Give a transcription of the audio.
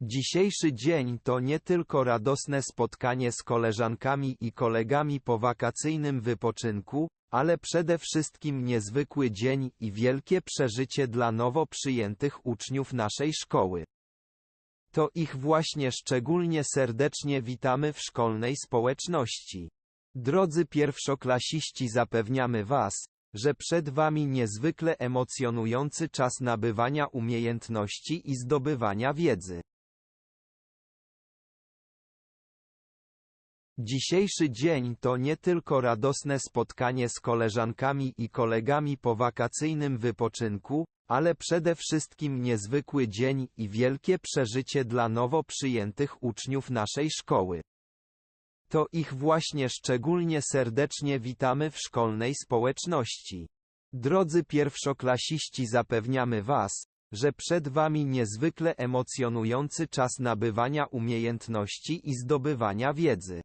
Dzisiejszy dzień to nie tylko radosne spotkanie z koleżankami i kolegami po wakacyjnym wypoczynku, ale przede wszystkim niezwykły dzień i wielkie przeżycie dla nowo przyjętych uczniów naszej szkoły. To ich właśnie szczególnie serdecznie witamy w szkolnej społeczności. Drodzy pierwszoklasiści zapewniamy Was, że przed Wami niezwykle emocjonujący czas nabywania umiejętności i zdobywania wiedzy. Dzisiejszy dzień to nie tylko radosne spotkanie z koleżankami i kolegami po wakacyjnym wypoczynku, ale przede wszystkim niezwykły dzień i wielkie przeżycie dla nowo przyjętych uczniów naszej szkoły. To ich właśnie szczególnie serdecznie witamy w szkolnej społeczności. Drodzy pierwszoklasiści zapewniamy Was, że przed Wami niezwykle emocjonujący czas nabywania umiejętności i zdobywania wiedzy.